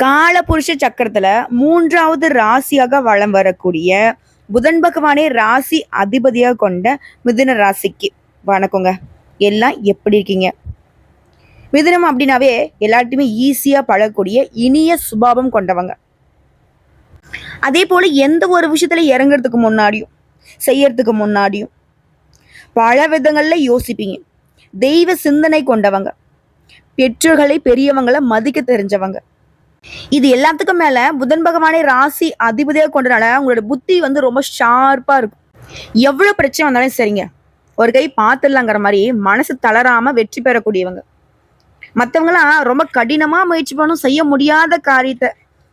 காலபுருஷ சக்கரத்துல மூன்றாவது ராசியாக வலம் வரக்கூடிய புதன் பகவானே ராசி அதிபதியாக கொண்ட மிதுன ராசிக்கு வணக்கங்க. எல்லாம் எப்படி இருக்கீங்க? மிதுனம் அப்படின்னாவே எல்லார்ட்டையுமே ஈஸியாக பழகக்கூடிய இனிய சுபாவம் கொண்டவங்க. அதே போல எந்த ஒரு விஷயத்துல இறங்குறதுக்கு முன்னாடியும் செய்யறதுக்கு முன்னாடியும் பல விதங்கள்ல யோசிப்பீங்க. தெய்வ சிந்தனை கொண்டவங்க. பெற்றோர்களை பெரியவங்களை மதிக்க தெரிஞ்சவங்க. இது எல்லாத்துக்கும் மேல புதன் பகவானே ராசி அதிபதியாக கொண்டனால உங்களோட புத்தி வந்து ரொம்ப ஷார்ப்பா இருக்கும். எவ்வளவு பிரச்சனை வந்தாலும் சரிங்க. ஒரு கை பார்த்துடலாங்கிற மாதிரி மனசு தளராம வெற்றி பெறக்கூடியவங்க. மற்றவங்களாம் ரொம்ப கடினமா முயற்சி பண்ணும் செய்ய முடியாத காரியத்தை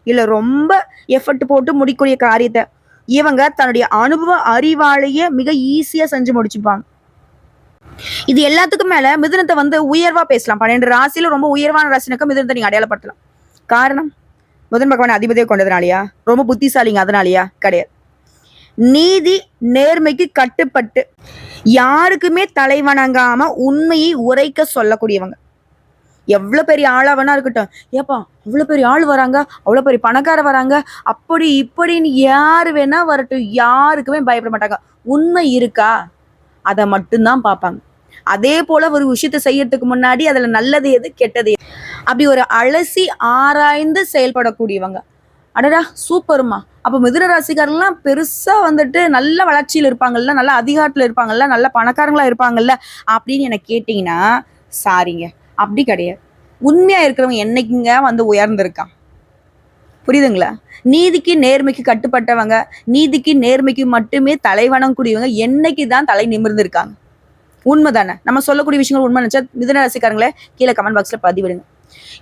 இல்ல ரொம்ப எஃபர்ட் போட்டு முடிக்கக்கூடிய காரியத்தை இவங்க தன்னுடைய அனுபவ அறிவாலேயே மிக ஈஸியா செஞ்சு முடிச்சுப்பாங்க. இது எல்லாத்துக்கும் மேல மிதுனத்தை வந்து உயர்வா பேசலாம். பன்னெண்டு ராசியில ரொம்ப உயர்வான ராசினாக்க மிதுனத்தை நீங்க அடையாளப்படுத்தலாம். காரணம்? புதன் பகவான் அதிபதியை கொண்டதுனாலயா? ரொம்ப புத்திசாலிங்க அதனாலயா? கிடையாது. நீதி நேர்மைக்கு கட்டுப்பட்டு யாருக்குமே தலை வணங்காம உண்மையை உரைக்க சொல்லக்கூடியவங்க. எவ்வளோ பெரிய ஆளா வேணா இருக்கட்டும். ஏப்பா அவ்வளோ பெரிய ஆள் வராங்க அவ்வளோ பெரிய பணக்கார வராங்க அப்படி இப்படின்னு யார் வேணா வரட்டும். யாருக்குமே பயப்பட மாட்டாங்க. உண்மை இருக்கா? அதை மட்டும்தான் பார்ப்பாங்க. அதே போல ஒரு விஷயத்தை செய்யறதுக்கு முன்னாடி அதுல நல்லது எது கெட்டது அப்படி ஒரு அலசி ஆராய்ந்து செயல்படக்கூடியவங்க. அடடா சூப்பருமா. அப்போ மிதுன ராசிக்காரங்களாம் பெருசாக வந்துட்டு நல்ல வளர்ச்சியில் இருப்பாங்கல்ல நல்ல அதிகாரத்தில் இருப்பாங்கல்ல நல்ல பணக்காரங்களாக இருப்பாங்கல்ல அப்படின்னு எனக்கு கேட்டிங்கன்னா சாரிங்க அப்படி கிடையாது. உண்மையாக இருக்கிறவங்க என்னைக்குங்க வந்து உயர்ந்திருக்கான் புரியுதுங்களா? நீதிக்கு நேர்மைக்கு கட்டுப்பட்டவங்க நீதிக்கு நேர்மைக்கு மட்டுமே தலைவனம் கூடியவங்க என்னைக்கு தான் தலை நிமிர்ந்திருக்காங்க. உண்மைதானே? நம்ம சொல்லக்கூடிய விஷயங்கள் உண்மை நினைச்சா மிதுன ராசிக்காரங்களே கீழே கமெண்ட் பாக்ஸில் பதிவிடுங்க.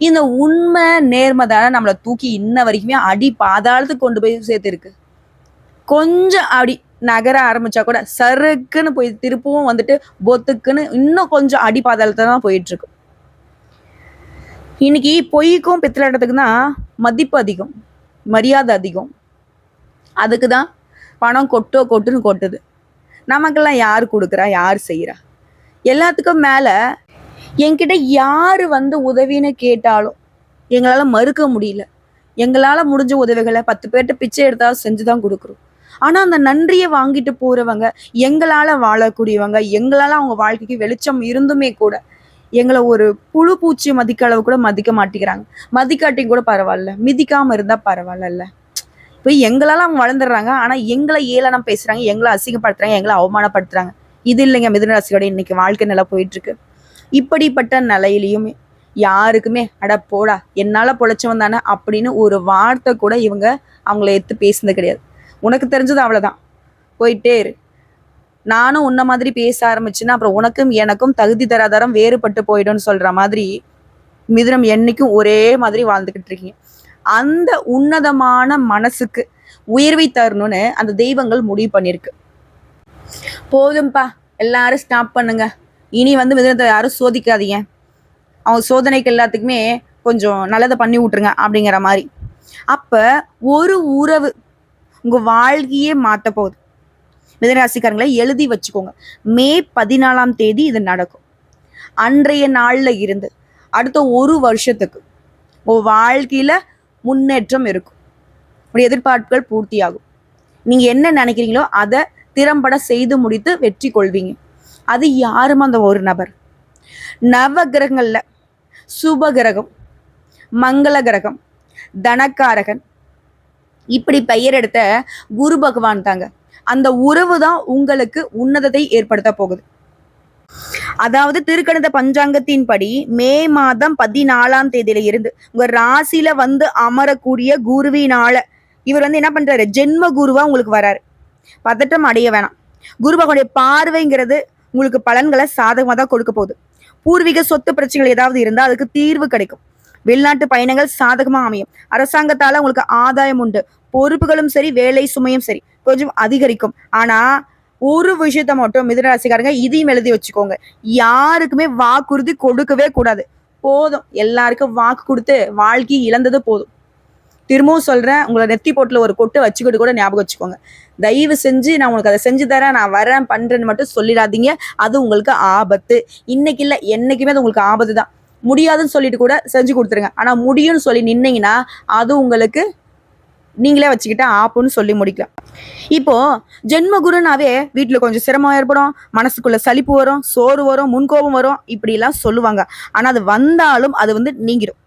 இந்த உண்மை நேர்மை தானே நம்மளை தூக்கி இன்ன வரைக்குமே அடி பாதாளத்துக்கு கொண்டு போய் சேர்த்துருக்கு. கொஞ்சம் அடி நகர ஆரம்பிச்சா கூட சருக்குன்னு போய் திருப்பவும் வந்துட்டு பொத்துக்குன்னு இன்னும் கொஞ்சம் அடி பாதாளத்தை தான் போயிட்டு இருக்கு இன்னைக்கு பொய்க்கும் பித்தலாட்டத்துக்கு தான் மதிப்பு அதிகம் மரியாதை அதிகம். அதுக்கு தான் பணம் கொட்டோ கொட்டுன்னு கொட்டுது. நமக்கெல்லாம் யார் கொடுக்குறா யார் செய்கிறா எல்லாத்துக்கும் மேலே என்கிட்ட யார் வந்து உதவின்னு கேட்டாலும் எங்களால் மறுக்க முடியல. எங்களால் முடிஞ்ச உதவிகளை பத்து பேர்கிட்ட பிச்சை எடுத்தால் செஞ்சு தான் கொடுக்குறோம். ஆனால் அந்த நன்றியை வாங்கிட்டு போகிறவங்க எங்களால் வாழக்கூடியவங்க எங்களால் அவங்க வாழ்க்கைக்கு வெளிச்சம் இருந்துமே கூட எங்களை ஒரு புழு பூச்சி மதிக்க அளவு கூட மதிக்க மாட்டேங்கிறாங்க. மதிக்காட்டியும் கூட பரவாயில்ல. மிதிக்காமல் இருந்தால் பரவாயில்லல்ல. இப்போ எங்களால் அவங்க வளர்ந்துடுறாங்க. ஆனால் எங்களை ஏளனம் பேசுகிறாங்க எங்களை அசிங்கப்படுத்துறாங்க எங்களை அவமானப்படுத்துறாங்க. இது இல்லைங்க மிதுனராசியோட இன்னைக்கு வாழ்க்கை நிலை போயிட்டு இருக்கு. இப்படிப்பட்ட நிலையிலையுமே யாருக்குமே அட போடா என்னால் பொழைச்சவன் தானே அப்படின்னு ஒரு வார்த்தை கூட இவங்க அவங்கள எடுத்து பேசுனது கிடையாது. உனக்கு தெரிஞ்சது அவ்வளோதான் போயிட்டே இரு. நானும் உன்ன மாதிரி பேச ஆரம்பிச்சுன்னா அப்புறம் உனக்கும் எனக்கும் தகுதி தராதரம் வேறுபட்டு போயிடும்னு சொல்கிற மாதிரி மிதுனம் என்றைக்கும் ஒரே மாதிரி வாழ்ந்துக்கிட்டு இருக்கீங்க. அந்த உன்னதமான மனசுக்கு உயர்வை தரணும்னு அந்த தெய்வங்கள் முடிவு பண்ணியிருக்கு. போதும்பா எல்லாரும் ஸ்டாப் பண்ணுங்க. இனி வந்து மிதுனத்தை யாரும் சோதிக்காதீங்க. அவங்க சோதனைக்கு எல்லாத்துக்குமே கொஞ்சம் நல்லதை பண்ணி விட்ருங்க அப்படிங்கிற மாதிரி. அப்போ ஒரு உறவு உங்கள் வாழ்க்கையே மாற்ற போகுது. மிதனராசிக்காரங்களை எழுதி வச்சுக்கோங்க. மே பதினாலாம் தேதி இது நடக்கும். அன்றைய நாளில் இருந்து அடுத்த ஒரு வருஷத்துக்கு உங்கள் வாழ்க்கையில் முன்னேற்றம் இருக்கும். உங்களுடைய எதிர்பார்ப்புகள் பூர்த்தியாகும். நீங்கள் என்ன நினைக்கிறீங்களோ அதை திறம்பட செய்து முடித்து வெற்றி கொள்வீங்க. அது யாரும் அந்த ஒரு நபர்? நவ கிரகங்களில் சுப கிரகம் மங்கள கிரகம் தனக்காரகன் இப்படி பெயர் எடுத்த குரு பகவான் தாங்க. அந்த உறவு தான் உங்களுக்கு உன்னதத்தை ஏற்படுத்த போகுது. அதாவது திருக்கணித பஞ்சாங்கத்தின்படி மே மாதம் பதினாலாம் தேதியில இருந்து உங்க ராசியில வந்து அமரக்கூடிய குருவினால இவர் வந்து என்ன பண்றாரு? ஜென்ம குருவா உங்களுக்கு வராரு. பதட்டம் அடைய வேணாம். குரு பகவானுடைய பார்வைங்கிறது உங்களுக்கு பலன்களை சாதகமாக தான் கொடுக்க போகுது. பூர்வீக சொத்து பிரச்சனைகள் ஏதாவது இருந்தால் அதுக்கு தீர்வு கிடைக்கும். வெளிநாட்டு பயணங்கள் சாதகமாக அமையும். அரசாங்கத்தால் உங்களுக்கு ஆதாயம் உண்டு. பொறுப்புகளும் சரி வேலை சுமையும் சரி கொஞ்சம் அதிகரிக்கும். ஆனால் ஒரு விஷயத்த மட்டும் மிதனராசிக்காரங்க இதையும் எழுதி வச்சுக்கோங்க. யாருக்குமே வாக்குறுதி கொடுக்கவே கூடாது. போதும். எல்லாருக்கும் வாக்கு கொடுத்து வாழ்க்கை இழந்தது போதும். திரும்பவும் சொல்கிறேன் உங்களை நெத்தி போட்டில் ஒரு கொட்டு வச்சுக்கிட்டு கூட ஞாபகம் வச்சுக்கோங்க. தயவு செஞ்சு நான் உங்களுக்கு அதை செஞ்சு தரேன் நான் வரேன் பண்ணுறேன்னு மட்டும் சொல்லிடாதீங்க. அது உங்களுக்கு ஆபத்து. இன்னைக்கு இல்லை என்றைக்குமே அது உங்களுக்கு ஆபத்து தான் முடியாதுன்னு சொல்லிட்டு கூட செஞ்சு கொடுத்துருங்க. ஆனால் முடியும்னு சொல்லி நின்னீங்கன்னா அது உங்களுக்கு நீங்களே வச்சுக்கிட்டு ஆப்புன்னு சொல்லி முடிக்கலாம். இப்போ ஜென்மகுருனாவே வீட்டில் கொஞ்சம் சிரமம் ஏற்படும் மனசுக்குள்ள சலிப்பு வரும் சோறு வரும் முன்கோபம் வரும் இப்படிலாம் சொல்லுவாங்க. ஆனால் அது வந்தாலும் அது வந்து நீங்கிடும்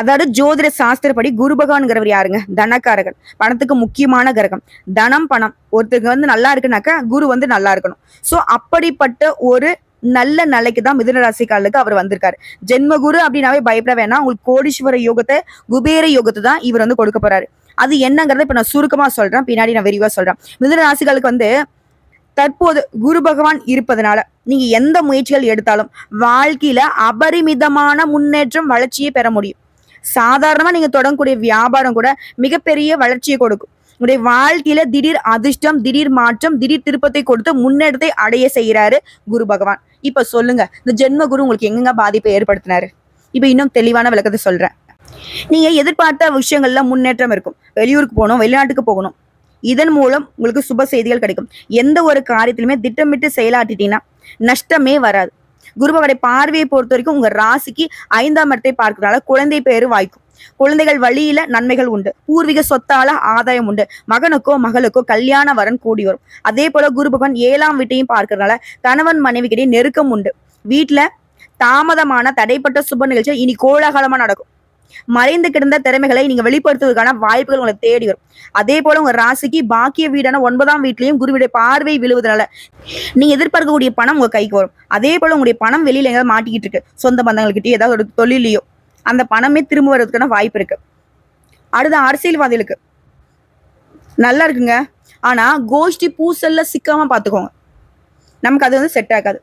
அதாவது ஜோதிட சாஸ்திரப்படி குரு பகவான்ங்கிறவர் யாருங்க? தனக்காரகன். பணத்துக்கு முக்கியமான கிரகம். தனம் பணம். ஒருத்தருக்கு வந்து நல்லா இருக்குனாக்கா குரு வந்து நல்லா இருக்கணும். ஸோ அப்படிப்பட்ட ஒரு நல்ல நிலைக்கு தான் மிதுன ராசிக்காரர்களுக்கு அவர் வந்திருக்காரு. ஜென்மகுரு அப்படின்னாவே பயப்பட வேணாம். உங்களுக்கு கோடீஸ்வர யோகத்தை குபேர யோகத்தை தான் இவர் வந்து கொடுக்க போறாரு. அது என்னங்கிறத இப்ப நான் சுருக்கமா சொல்றேன். பின்னாடி நான் விரிவா சொல்றேன். மிதுன ராசிகளுக்கு வந்து தற்போது குரு பகவான் இருப்பதனால நீங்க எந்த முயற்சிகள் எடுத்தாலும் வாழ்க்கையில அபரிமிதமான முன்னேற்றம் வளர்ச்சியை பெற முடியும். சாதாரணமா நீங்க தொடங்கக்கூடிய வியாபாரம் கூட மிகப்பெரிய வளர்ச்சியை கொடுக்கும். உங்களுடைய வாழ்க்கையில திடீர் அதிர்ஷ்டம் திடீர் மாற்றம் திடீர் திருப்பத்தை கொடுத்து முன்னேற்றத்தை அடைய செய்கிறாரு குரு பகவான். இப்ப சொல்லுங்க இந்த ஜென்ம குரு உங்களுக்கு எங்கெங்க பாதிப்பை ஏற்படுத்தினாரு? இப்ப இன்னும் தெளிவான விளக்கத்தை சொல்றேன். நீங்க எதிர்பார்த்த விஷயங்கள்ல முன்னேற்றம் இருக்கும். வெளியூருக்கு போகணும் வெளிநாட்டுக்கு போகணும். இதன் மூலம் உங்களுக்கு சுப செய்திகள் கிடைக்கும். எந்த ஒரு காரியத்திலுமே திட்டமிட்டு செயலாட்டிட்டீங்கன்னா நஷ்டமே வராது. குருபவடைய பார்வையை பொறுத்த வரைக்கும் உங்க ராசிக்கு ஐந்தாம் இடத்தை பார்க்கறதுனால குழந்தை பேரு வாய்க்கும். குழந்தைகள் வழியில நன்மைகள் உண்டு. பூர்வீக சொத்தால ஆதாயம் உண்டு. மகனுக்கோ மகளுக்கோ கல்யாண வரன் கூடி வரும். அதே போல குரு பகவான் ஏழாம் வீட்டையும் பார்க்கறதுனால கணவன் மனைவிக்கிடையே நெருக்கம் உண்டு. வீட்டுல தாமதமான தடைப்பட்ட சுப நிகழ்ச்சியா இனி கோலாகலமா நடக்கும். மறைந்து கிடந்த திறமைகளை நீங்க வெளிப்படுத்துவதற்கான வாய்ப்புகள் உங்களை தேடி வரும். அதே போல உங்க ராசிக்கு பாக்கிய வீடான ஒன்பதாம் வீட்லயும் குருவிடைய பார்வை விழுவதனால நீங்க எதிர்பார்க்கக்கூடிய பணம் உங்க கைக்கு வரும். அதே போல உங்களுடைய பணம் வெளியில எங்க மாட்டிக்கிட்டு இருக்கு. சொந்த பந்தங்கள்கிட்ட ஏதாவது ஒரு தொழிலையோ அந்த பணமே திரும்ப வர்றதுக்கான வாய்ப்பு இருக்கு. அடுத்த அரசியல்வாதிகளுக்கு. நல்லா இருக்குங்க. ஆனா கோஷ்டி பூசல்ல சிக்காம பாத்துக்கோங்க. நமக்கு அது வந்து செட் ஆகாது.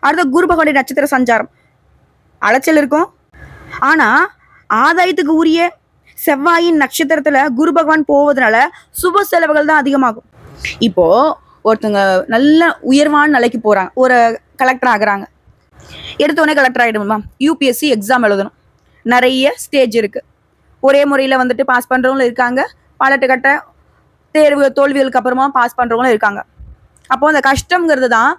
அடுத்த குரு பகவானுடைய நட்சத்திர சஞ்சாரம். அலைச்சல் இருக்கும். ஆனா ஆதாயத்துக்கு உரிய செவ்வாயின் நட்சத்திரத்துல குரு பகவான் போவதனால சுப செலவுகள் தான் அதிகமாகும். இப்போ ஒருத்தவங்க நல்ல உயர்வான நிலைக்கு போறாங்க. ஒரு கலெக்டர் ஆகுறாங்க. எடுத்தோடனே கலெக்டர் ஆகிடுமா யூபிஎஸ்சி எக்ஸாம் எழுதணும். நிறைய ஸ்டேஜ் இருக்கு. ஒரே முறையில் வந்துட்டு பாஸ் பண்ணுறவங்களும் இருக்காங்க. பலட்டு கட்ட தேர்வு தோல்விகளுக்கு அப்புறமா பாஸ் பண்ணுறவங்களும் இருக்காங்க. அப்போ அந்த கஷ்டங்கிறது தான்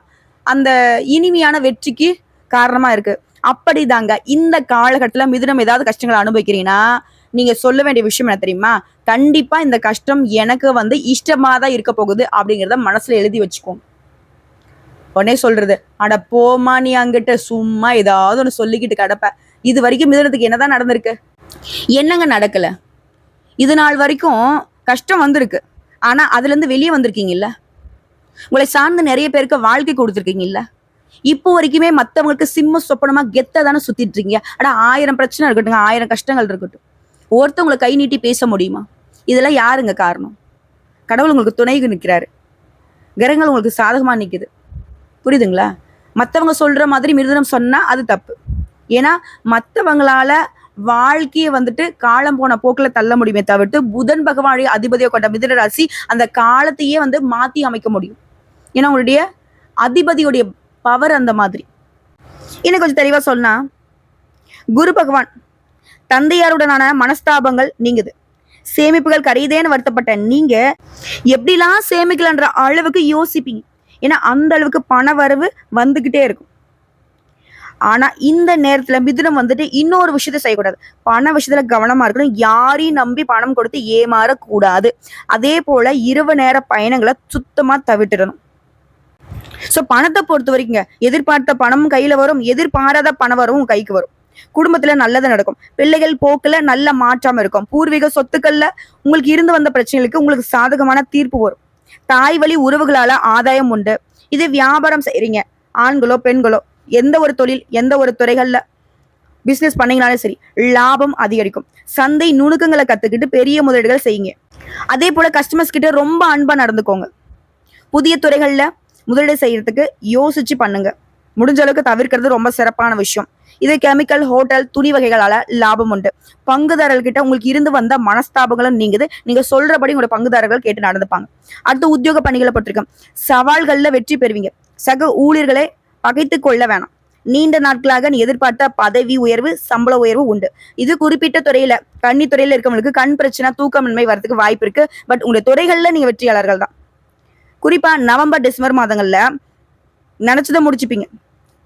அந்த இனிமையான வெற்றிக்கு காரணமாக இருக்கு. அப்படிதாங்க. இந்த காலகட்டத்தில் மிதுனம் ஏதாவது கஷ்டங்களை அனுபவிக்கிறீங்கன்னா நீங்க சொல்ல வேண்டிய விஷயம் என்ன தெரியுமா? கண்டிப்பா இந்த கஷ்டம் எனக்கு வந்து இஷ்டமா தான் இருக்க போகுது அப்படிங்கிறத மனசுல எழுதி வச்சுக்கோங்க உடனே சொல்றது அட போமா நீ அங்கிட்ட சும்மா ஏதாவது ஒன்று சொல்லிக்கிட்டு கிடப்ப. இது வரைக்கும் மிதுனத்துக்கு என்னதான் நடந்திருக்கு? என்னங்க நடக்கல. இது நாள் வரைக்கும் கஷ்டம் வந்திருக்கு. ஆனா அதுல இருந்து வெளியே வந்திருக்கீங்கல்ல? உங்களை சார்ந்து நிறைய பேருக்கு வாழ்க்கை கொடுத்துருக்கீங்கல்ல? இப்போ வரைக்குமே மத்தவங்களுக்கு சிம்ம சொப்பனமா கெத்த தானே சுத்திட்டு இருக்கீங்க. ஆனா ஆயிரம் பிரச்சனை இருக்கட்டும் ஆயிரம் கஷ்டங்கள் இருக்கட்டும். ஒருத்தவங்களை கை நீட்டி பேச முடியுமா? இதெல்லாம் யாருங்க காரணம்? கடவுள் உங்களுக்கு துணைக்கு நிற்கிறாரு கிரகங்கள் உங்களுக்கு சாதகமா நிற்குது புரியுதுங்களா? மத்தவங்க சொல்ற மாதிரி மிருதனம் சொன்னா அது தப்பு. ஏன்னா மத்தவங்களால வாழ்க்கையை வந்துட்டு காலம் போன போக்குல தள்ள முடியுமே தவிர்த்து புதன் பகவானுடைய அதிபதியை கொண்ட மிதன ராசி அந்த காலத்தையே வந்து மாத்தி அமைக்க முடியும். ஏன்னா உங்களுடைய அதிபதியுடைய பவர் அந்த மாதிரி. இன்னும் கொஞ்சம் தெளிவாக சொன்னா குரு பகவான் தந்தையாருடனான மனஸ்தாபங்கள் நீங்குது. சேமிப்புகள் கரையுதேன்னு வருத்தப்பட்ட நீங்க எப்படிலாம் சேமிக்கலான்ற அளவுக்கு யோசிப்பீங்க. ஏன்னா அந்த அளவுக்கு பண வரவு வந்துகிட்டே இருக்கும். ஆனா இந்த நேரத்துல மிதுனம் வந்துட்டு இன்னொரு விஷயத்த செய்யக்கூடாது. பண விஷயத்துல கவனமா இருக்கணும். யாரையும் நம்பி பணம் கொடுத்து ஏமாறக்கூடாது. அதே போல இரவு நேர பயணங்களை சுத்தமா தவிட்டுடணும் ஸோ பணத்தை பொறுத்த வரைக்குங்க எதிர்பார்த்த பணமும் கையில வரும் எதிர்பாராத பணம் வரவும் கைக்கு வரும். குடும்பத்துல நல்லது நடக்கும். பிள்ளைகள் போக்குல நல்ல மாற்றம் இருக்கும். பூர்வீக சொத்துக்கள்ல உங்களுக்கு இருந்து வந்த பிரச்சனைகளுக்கு உங்களுக்கு சாதகமான தீர்ப்பு வரும். தாய் வழி உறவுகளால ஆதாயம் உண்டு. இது வியாபாரம் செய்றீங்க. ஆண்களோ பெண்களோ எந்த ஒரு தொழில் எந்த ஒரு துறைகள்ல பிசினஸ் பண்ணீங்கனாலும் சரி லாபம் அதிகரிக்கும். சந்தை நுணுக்கங்களை கத்துக்கிட்டு பெரிய முதலீடுகள் செய்யுங்க. அதே போல கஸ்டமர்ஸ் கிட்ட ரொம்ப அன்பா நடந்துக்கோங்க. புதிய துறைகள்ல முதலீடு செய்யறதுக்கு யோசிச்சு பண்ணுங்க. முடிஞ்ச அளவுக்கு தவிர்க்கிறது ரொம்ப சிறப்பான விஷயம். இது கெமிக்கல் ஹோட்டல் துணி வகைகளால லாபம் உண்டு. பங்குதாரர்கிட்ட உங்களுக்கு இருந்து வந்த மனஸ்தாபங்களும் நீங்குது. நீங்க சொல்றபடி உங்களோட பங்குதாரர்கள் கேட்டு நடந்துப்பாங்க. அடுத்து உத்தியோக பணிகளை பற்றிருக்கோம் சவால்கள்ல வெற்றி பெறுவீங்க. சக ஊழியர்களை பகைத்து கொள்ள வேணாம். நீண்ட நாட்களாக நீ எதிர்பார்த்த பதவி உயர்வு சம்பள உயர்வு உண்டு. இது குறிப்பிட்ட துறையில கன்னி துறையில இருக்கவங்களுக்கு கண் பிரச்சனை தூக்கமின்மை வரதுக்கு வாய்ப்பு இருக்கு. பட் உங்களுடைய துறைகள்ல நீங்க வெற்றியாளர்கள் தான். குறிப்பா நவம்பர் டிசம்பர் மாதங்கள்ல நினைச்சதை முடிச்சுப்பீங்க.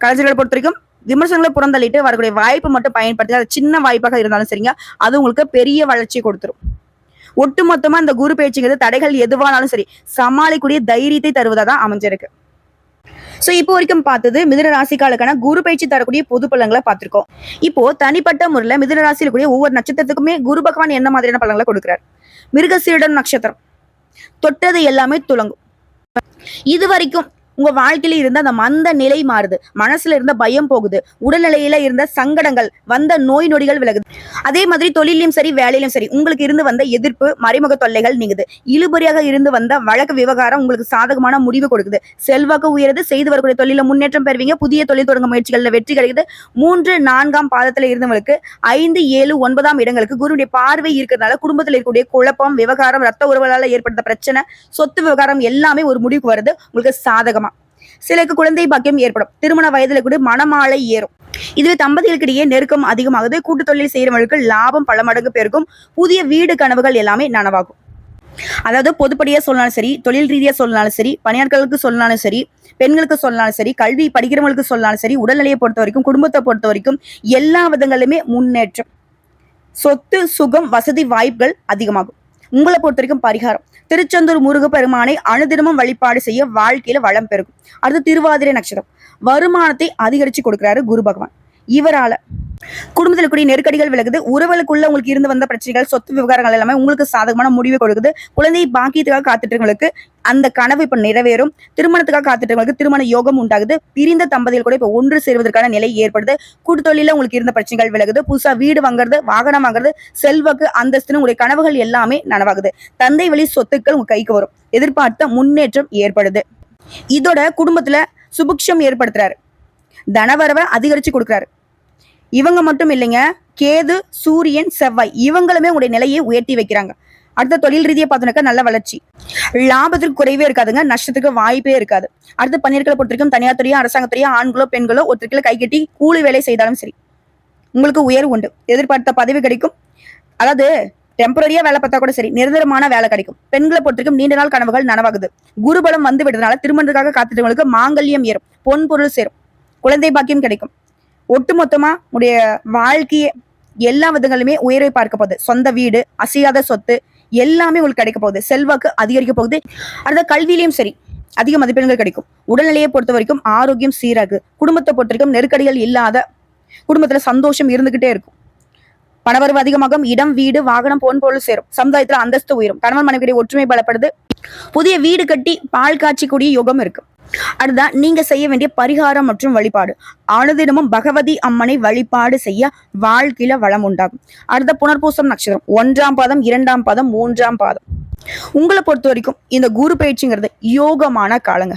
கலைஞர்களை பொறுத்த வரைக்கும் விமர்சனங்களை புறந்தள்ளிட்டு வரக்கூடிய வாய்ப்பு மட்டும் பயன்படுத்தி அது சின்ன வாய்ப்பாக இருந்தாலும் சரிங்க அது உங்களுக்கு பெரிய வளர்ச்சியை கொடுத்துரும். ஒட்டுமொத்தமா இந்த குரு பயிற்சிங்கிறது தடைகள் எதுவானாலும் சரி சமாளிக்கூடிய தைரியத்தை தருவதா தான் அமைஞ்சிருக்கு. ஸோ இப்போ வரைக்கும் பார்த்தது மிதுன ராசிக்காலுக்கான குரு பயிற்சி தரக்கூடிய பொது பலன்களை பார்த்துருக்கோம். இப்போ தனிப்பட்ட முறையில் மிதுன ராசியில் கூடிய ஒவ்வொரு நட்சத்திரத்துக்குமே குரு பகவான் என்ன மாதிரியான பலன்களை கொடுக்குறாரு? மிருகசீடன் நட்சத்திரம். தொட்டது எல்லாமே துலங்கும் இது வரைக்கும் உங்க வாழ்க்கையில இருந்த அந்த மந்த நிலை மாறுது. மனசுல இருந்த பயம் போகுது. உடல்நிலையில இருந்த சங்கடங்கள் வந்த நோய் நொடிகள் விலகுது. அதே மாதிரி தொழிலையும் சரி வேலையிலும் சரி உங்களுக்கு இருந்து வந்த எதிர்ப்பு மறைமுக தொல்லைகள் நீங்குது. இழுபறியாக இருந்து வந்த வழக்கு விவகாரம் உங்களுக்கு சாதகமான முடிவு கொடுக்குது. செல்வாக்கு உயருது செய்து வரக்கூடிய தொழில முன்னேற்றம் பெறுவீங்க. புதிய தொழில் தொடங்க முயற்சிகள்ல வெற்றி கிடைக்குது மூன்று நான்காம் பாதத்துல இருந்தவங்களுக்கு ஐந்து ஏழு ஒன்பதாம் இடங்களுக்கு குருடைய பார்வை இருக்கிறதுனால குடும்பத்தில் இருக்கக்கூடிய குழப்பம் விவகாரம் ரத்த உறவுகளால் ஏற்படுத்த பிரச்சனை சொத்து விவகாரம் எல்லாமே ஒரு முடிவுக்கு வருது. உங்களுக்கு சாதகம் சிலருக்கு குழந்தை பாக்கியம் ஏற்படும். திருமண வயதுல கூட மனமாலை ஏறும். இதுவே தம்பதிகளுக்கிடையே நெருக்கம் அதிகமாகுது. கூட்டு தொழில் செய்யறவங்களுக்கு லாபம் பல மடங்கு பெருக்கும் புதிய வீடு கனவுகள் எல்லாமே நனவாகும். அதாவது பொதுப்படியா சொன்னாலும் சரி தொழில் ரீதியா சொன்னாலும் சரி பணியாளர்களுக்கு சொன்னாலும் சரி பெண்களுக்கு சொன்னாலும் சரி கல்வி படிக்கிறவங்களுக்கு சொன்னாலும் சரி உடல்நிலையை பொறுத்த வரைக்கும் குடும்பத்தை பொறுத்த வரைக்கும் எல்லா விதங்களிலுமே முன்னேற்றம். சொத்து சுகம் வசதி வாய்ப்புகள் அதிகமாகும். உங்களை பொறுத்த வரைக்கும் பரிகாரம். திருச்செந்தூர் முருகப்பெருமானை அனுதினமும் வழிபாடு செய்ய வாழ்க்கையில வளம் பெருகும். அடுத்து திருவாதிரை நட்சத்திரம். வருமானத்தை அதிகரிச்சு கொடுக்கிறாரு குரு பகவான். இவரால குடும்பத்தில் கூடிய நெருக்கடிகள் விலகுது உறவுகளுக்குள்ள உங்களுக்கு இருந்து வந்த பிரச்சனைகள் சொத்து விவகாரங்கள் எல்லாமே உங்களுக்கு சாதகமான முடிவு கொடுக்குது. குழந்தையை பாக்கியத்துக்காக காத்துட்டவங்களுக்கு அந்த கனவு இப்ப நிறைவேறும். திருமணத்துக்காக காத்துட்டவங்களுக்கு திருமண யோகம் உண்டாகுது. பிரிந்த தம்பதிகள் கூட இப்ப ஒன்று சேர்வதற்கான நிலை ஏற்படுது. கூட்டத்தொழில உங்களுக்கு இருந்த பிரச்சனைகள் விலகுது. புதுசா வீடு வாங்குறது வாகனம் வாங்குறது செல்வாக்கு அந்தஸ்துன்னு உங்களுடைய கனவுகள் எல்லாமே நனவாகுது. தந்தை வழி சொத்துக்கள் உங்க கைக்கு வரும். எதிர்பார்த்த முன்னேற்றம் ஏற்படுது. இதோட குடும்பத்துல சுபிக்ஷம் ஏற்படுத்துறாரு. தனவரவை அதிகரிச்சு கொடுக்குறாரு. இவங்க மட்டும் இல்லைங்க கேது சூரியன் செவ்வாய் இவங்களுமே உங்களுடைய நிலையை உயர்த்தி வைக்கிறாங்க. அடுத்த தொழில் ரீதியை பார்த்தோன்னாக்கா நல்ல வளர்ச்சி. லாபத்திற்கு குறைவே இருக்காதுங்க நஷ்டத்துக்கு வாய்ப்பே இருக்காது. அடுத்து பன்னீர்களை பொறுத்திருக்கும் தனியார் துறையோ அரசாங்கத்துறையோ ஆண்களோ பெண்களோ ஒருத்தருக்குள்ள கை கட்டி கூலி வேலை செய்தாலும் சரி உங்களுக்கு உயர்வு உண்டு. எதிர்பார்த்த பதவி கிடைக்கும். அதாவது டெம்பரரியா வேலை பார்த்தா கூட சரி நிரந்தரமான வேலை கிடைக்கும். பெண்களை பொறுத்திருக்கும் நீண்ட நாள் கனவுகள் நனவாகுது. குருபலம் வந்து விடுறதுனால திருமணத்துக்காக காத்துட்டவங்களுக்கு மாங்கல்யம் ஏறும் பொன் பொருள் சேரும் குழந்தை பாக்கியம் கிடைக்கும். ஒட்டுமொத்தமா உடைய வாழ்க்கைய எல்லா விதங்களுமே உயர்வை பார்க்க போகுது. சொந்த வீடு அசையாத சொத்து எல்லாமே உங்களுக்கு கிடைக்க போகுது. செல்வாக்கு அதிகரிக்க போகுது. அடுத்த கல்வியிலையும் சரி அதிக மதிப்பெண்கள் கிடைக்கும். உடல்நிலையை பொறுத்த வரைக்கும் ஆரோக்கியம் சீராகு. குடும்பத்தை பொறுத்த வரைக்கும் நெருக்கடிகள் இல்லாத குடும்பத்துல சந்தோஷம் இருந்துகிட்டே இருக்கும். பணவரவு அதிகமாகும். இடம் வீடு வாகனம் போன் பொருள் சேரும். சமுதாயத்துல அந்தஸ்து உயரும். கணவன் மனைவியுடைய ஒற்றுமை பலப்படுது. புதிய வீடு கட்டி பால் காய்ச்சிக்கூடிய யோகம் இருக்கு. அடுத்தா நீங்க செய்ய வேண்டிய பரிகாரம் மற்றும் வழிபாடு. அனுதினமும் பகவதி அம்மனை வழிபாடு செய்ய வாழ்க்கையில வளம் உண்டாகும். அடுத்த புனர்பூசம் நட்சத்திரம். ஒன்றாம் பாதம் இரண்டாம் பாதம் மூன்றாம் பாதம். உங்களை பொறுத்த வரைக்கும் இந்த குரு பயிற்சிங்கிறது யோகமான காலங்க.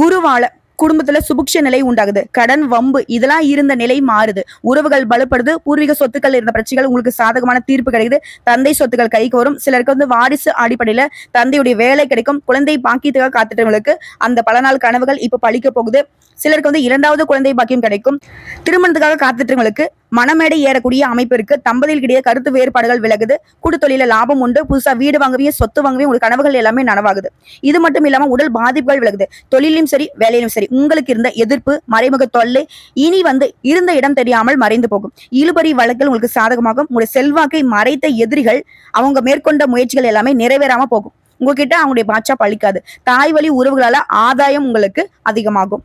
குருவால குடும்பத்துல சுபிக்ஷ நிலை உண்டாகுது. கடன் வம்பு இதெல்லாம் இருந்த நிலை மாறுது. உறவுகள் பலப்படுது. பூர்வீக சொத்துக்கள் இருந்த பிரச்சனைகள் உங்களுக்கு சாதகமான தீர்ப்பு கிடைக்குது. தந்தை சொத்துக்கள் கைக்கு வரும். சிலருக்கு வந்து வாரிசு அடிப்படையில தந்தையுடைய வேலை கிடைக்கும். குழந்தை பாக்கியத்துக்காக காத்துட்டவங்களுக்கு அந்த பல நாள் கனவுகள் இப்ப பழிக்க போகுது. சிலருக்கு வந்து இரண்டாவது குழந்தை பாக்கியம் கிடைக்கும். திருமணத்துக்காக காத்துட்டவங்களுக்கு மனமேடை ஏறக்கூடிய அமைப்பு இருக்கு தம்பதிகளுக்கிடையே கருத்து வேறுபாடுகள் விலகுது. கூட்டு தொழில லாபம் உண்டு. புதுசா வீடு வாங்கவே சொத்து வாங்கவே உங்களுக்கு கனவுகள் எல்லாமே நனவாகுது. இது மட்டும் இல்லாம உடல் பாதிப்புகள் விலகுது. தொழிலும் சரி வேலையிலும் சரி உங்களுக்கு இருந்த எதிர்ப்பு மறைமுக தொல்லை இனி வந்து இருந்த இடம் தெரியாமல் மறைந்து போகும். இழுபறி வழக்கில் உங்களுக்கு சாதகமாகும். உங்களுடைய செல்வாக்கை மறைத்த எதிரிகள் அவங்க மேற்கொண்ட முயற்சிகள் எல்லாமே நிறைவேறாம போகும். உங்ககிட்ட அவங்களுடைய பாட்சா பழிக்காது தாய் வழி உறவுகளால ஆதாயம் உங்களுக்கு அதிகமாகும்.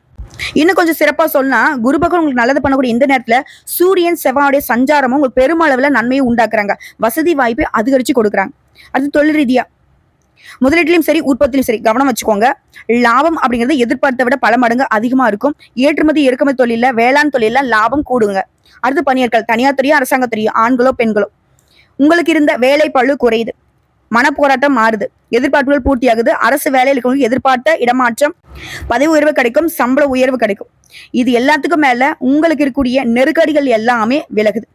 இன்னும் கொஞ்சம் சிறப்பா சொன்னா குரு பகவான் உங்களுக்கு நல்லது பண்ணக்கூடிய இந்த நேரத்துல சூரியன் செவ்வாவுடைய சஞ்சாரமும் உங்களுக்கு பெருமளவுல நன்மையை உண்டாக்குறாங்க. வசதி வாய்ப்பை அதிகரிச்சு கொடுக்குறாங்க. அது தொழில் ரீதியா. முதலீட்டிலும் சரி உற்பத்திலும் சரி கவனம் வச்சுக்கோங்க. லாபம் அப்படிங்கிறது எதிர்பார்த்த விட பல மடங்கு அதிகமா இருக்கும். ஏற்றுமதி இறக்குமதி தொழிலில் வேளாண் தொழிலில் லாபம் கூடுங்க. அடுத்து பணியாட்கள் தனியார் துறையோ அரசாங்க ஆண்களோ பெண்களோ. உங்களுக்கு இருந்த வேலை பழு குறையுது. மனப்போராட்டம் மாறுது. எதிர்பார்ப்புகள் பூர்த்தியாகுது. அரசு வேலையில் இருக்கவங்களுக்கு எதிர்பார்த்த இடமாற்றம் பதவி உயர்வு கிடைக்கும் சம்பள உயர்வு கிடைக்கும். இது எல்லாத்துக்கும் மேல உங்களுக்கு இருக்கக்கூடிய நெருக்கடிகள் எல்லாமே விலகுது.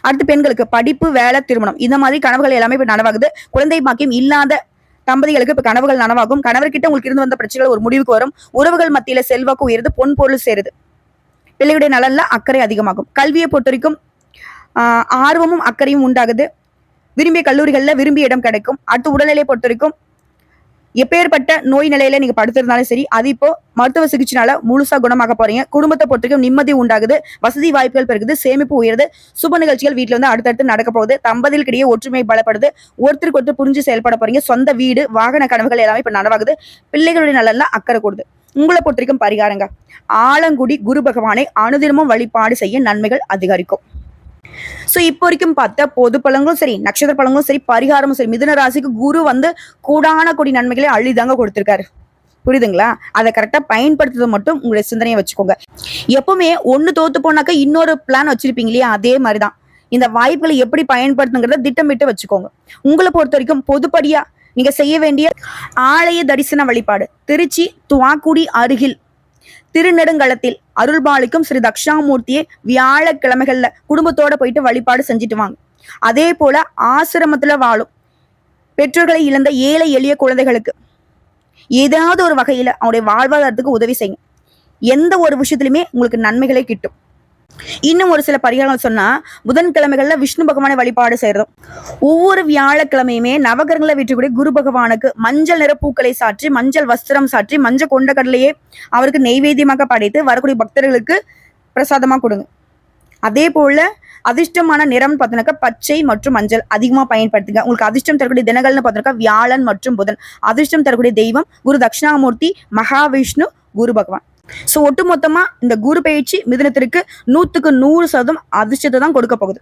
அடுத்து பெண்களுக்கு படிப்பு வேலை திருமணம். இந்த மாதிரி கனவுகள் எல்லாமே இப்ப நனவாகுது. குழந்தை பாக்கியம் இல்லாத தம்பதிகளுக்கு இப்ப கனவுகள் நனவாகும். கணவர்கிட்ட உங்களுக்கு இருந்து வந்த பிரச்சனைகள் ஒரு முடிவுக்கு வரும். உறவுகள் மத்தியில செல்வாக்கு உயருது பொன் பொருள் சேருது. பிள்ளையுடைய நலன்ல அக்கறை அதிகமாகும். கல்வியை பொறுத்த வரைக்கும் ஆஹ் ஆர்வமும் அக்கறையும் உண்டாகுது. விரும்பிய கல்லூரிகளில் விரும்பிய இடம் கிடைக்கும். அடுத்து உடல்நிலையை பொறுத்த வரைக்கும் எப்பேற்பட்ட நோய் நிலையில நீங்க படுத்திருந்தாலும் சரி அது இப்போ மருத்துவ சிகிச்சைனால முழுசா குணமாக போறீங்க. குடும்பத்தை பொறுத்தவரைக்கும் நிம்மதி உண்டாகுது வசதி வாய்ப்புகள் பெருகுது சேமிப்பு உயருது சுப நிகழ்ச்சிகள் வீட்டுல வந்து அடுத்தடுத்து நடக்க போகுது தம்பதிகளுக்கிடையே ஒற்றுமை பலப்படுது ஒருத்தருக்கு ஒருத்தர் புரிஞ்சு செயல்பட போறீங்க சொந்த வீடு வாகன கனவுகள் எல்லாமே இப்ப நனவாகுது பிள்ளைகளுடைய நலன்லாம் அக்கறை கொடுது. உங்களை பொறுத்த வரைக்கும் பரிகாரங்க ஆலங்குடி குரு பகவானை அனுதினமும் வழிபாடு செய்ய நன்மைகள் அதிகரிக்கும். ஸோ இப்போ வரைக்கும் பார்த்தா பொது பழங்களும் சரி நட்சத்திர பழங்களும் சரி பரிகாரமும் சரி மிதுன ராசிக்கு குரு வந்து கூடான கொடி நன்மைகளை அள்ளிதாங்க கொடுத்துருக்காரு. புரியுதுங்களா? அதை கரெக்டாக பயன்படுத்துறது மட்டும் உங்களுடைய சிந்தனையை வச்சுக்கோங்க. எப்பவுமே ஒன்று தோத்து போனாக்கா இன்னொரு பிளான் வச்சிருப்பீங்க இல்லையா? அதே மாதிரி தான் இந்த வாய்ப்புகளை எப்படி பயன்படுத்துங்கிறத திட்டமிட்டு வச்சுக்கோங்க. உங்களை பொறுத்த வரைக்கும் பொதுப்படியா நீங்க செய்ய வேண்டிய ஆலய தரிசன வழிபாடு. திருச்சி துவாக்குடி அருகில் திருநெடுங்களத்தில் அருள்பாலிக்கும் ஸ்ரீ தக்ஷாமூர்த்தியை வியாழக்கிழமைகள்ல குடும்பத்தோட போயிட்டு வழிபாடு செஞ்சுட்டு வாங்க. அதே போல ஆசிரமத்துல வாழும் பெற்றோர்களை இழந்த ஏழை எளிய குழந்தைகளுக்கு ஏதாவது ஒரு வகையில அவனுடைய வாழ்வாதாரத்துக்கு உதவி செய்யும் எந்த ஒரு விஷயத்திலுமே உங்களுக்கு நன்மைகளே கிட்டும். இன்னும் ஒரு சில பரிகாரங்கள் சொன்னா புதன்கிழமைகள்ல விஷ்ணு பகவானை வழிபாடு செய்யறோம் ஒவ்வொரு வியாழக்கிழமையுமே நவகரங்களை வீட்டுக்கூடிய குரு பகவானுக்கு மஞ்சள் நிற பூக்களை சாற்றி மஞ்சள் வஸ்திரம் சாற்றி மஞ்சள் கொண்ட கடலையே அவருக்கு நெய்வேத்தியமாக படைத்து வரக்கூடிய பக்தர்களுக்கு பிரசாதமா கொடுங்க. அதே போல அதிர்ஷ்டமான நிறம் பார்த்தோன்னாக்கா பச்சை மற்றும் மஞ்சள் அதிகமாக பயன்படுத்துங்க. உங்களுக்கு அதிர்ஷ்டம் தரக்கூடிய தினங்கள்னு பார்த்தீங்கன்னா வியாழன் மற்றும் புதன். அதிர்ஷ்டம் தரக்கூடிய தெய்வம் குரு தட்சிணாமூர்த்தி மகாவிஷ்ணு குரு பகவான். ஸோ ஒட்டுமொத்தமா இந்த குரு பயிற்சி மிதனத்திற்கு நூத்துக்கு நூறு சதம் அதிர்ஷ்டத்தை தான் கொடுக்க போகுது.